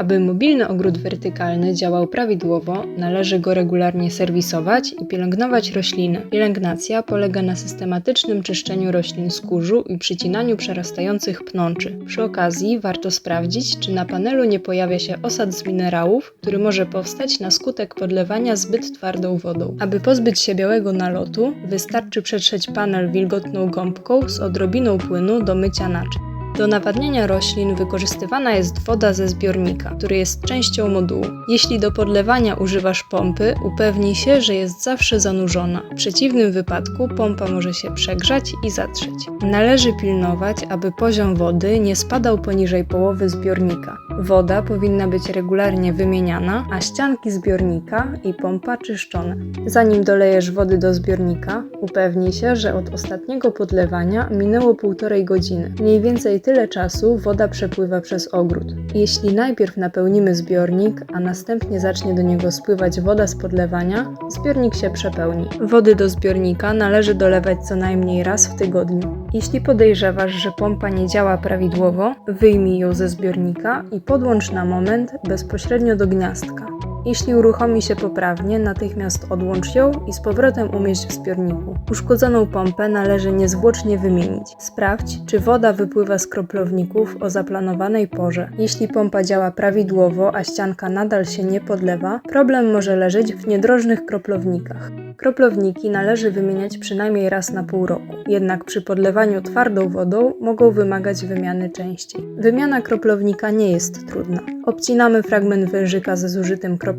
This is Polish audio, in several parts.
Aby mobilny ogród wertykalny działał prawidłowo, należy go regularnie serwisować i pielęgnować rośliny. Pielęgnacja polega na systematycznym czyszczeniu roślin z kurzu i przycinaniu przerastających pnączy. Przy okazji warto sprawdzić, czy na panelu nie pojawia się osad z minerałów, który może powstać na skutek podlewania zbyt twardą wodą. Aby pozbyć się białego nalotu, wystarczy przetrzeć panel wilgotną gąbką z odrobiną płynu do mycia naczyń. Do nawadniania roślin wykorzystywana jest woda ze zbiornika, który jest częścią modułu. Jeśli do podlewania używasz pompy, upewnij się, że jest zawsze zanurzona. W przeciwnym wypadku pompa może się przegrzać i zatrzeć. Należy pilnować, aby poziom wody nie spadał poniżej połowy zbiornika. Woda powinna być regularnie wymieniana, a ścianki zbiornika i pompa czyszczone. Zanim dolejesz wody do zbiornika, upewnij się, że od ostatniego podlewania minęło półtorej godziny. Mniej więcej tyle czasu woda przepływa przez ogród. Jeśli najpierw napełnimy zbiornik, a następnie zacznie do niego spływać woda z podlewania, zbiornik się przepełni. Wody do zbiornika należy dolewać co najmniej raz w tygodniu. Jeśli podejrzewasz, że pompa nie działa prawidłowo, wyjmij ją ze zbiornika i podłącz na moment bezpośrednio do gniazdka. Jeśli uruchomi się poprawnie, natychmiast odłącz ją i z powrotem umieść w zbiorniku. Uszkodzoną pompę należy niezwłocznie wymienić. Sprawdź, czy woda wypływa z kroplowników o zaplanowanej porze. Jeśli pompa działa prawidłowo, a ścianka nadal się nie podlewa, problem może leżeć w niedrożnych kroplownikach. Kroplownniki należy wymieniać przynajmniej raz na pół roku, jednak przy podlewaniu twardą wodą mogą wymagać wymiany częściej. Wymiana kroplownika nie jest trudna. Obcinamy fragment wężyka ze zużytym kroplownikiem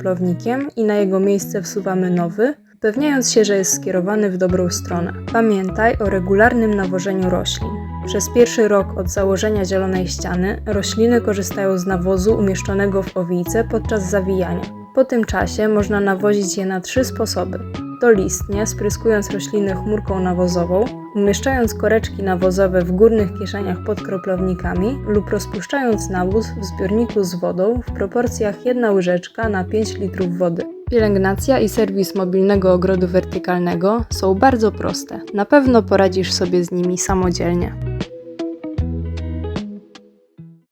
i na jego miejsce wsuwamy nowy, upewniając się, że jest skierowany w dobrą stronę. Pamiętaj o regularnym nawożeniu roślin. Przez pierwszy rok od założenia zielonej ściany rośliny korzystają z nawozu umieszczonego w owijce podczas zawijania. Po tym czasie można nawozić je na trzy sposoby. Dolistnie, spryskując rośliny chmurką nawozową, umieszczając koreczki nawozowe w górnych kieszeniach pod kroplownikami lub rozpuszczając nawóz w zbiorniku z wodą w proporcjach 1 łyżeczka na 5 litrów wody. Pielęgnacja i serwis mobilnego ogrodu wertykalnego są bardzo proste. Na pewno poradzisz sobie z nimi samodzielnie.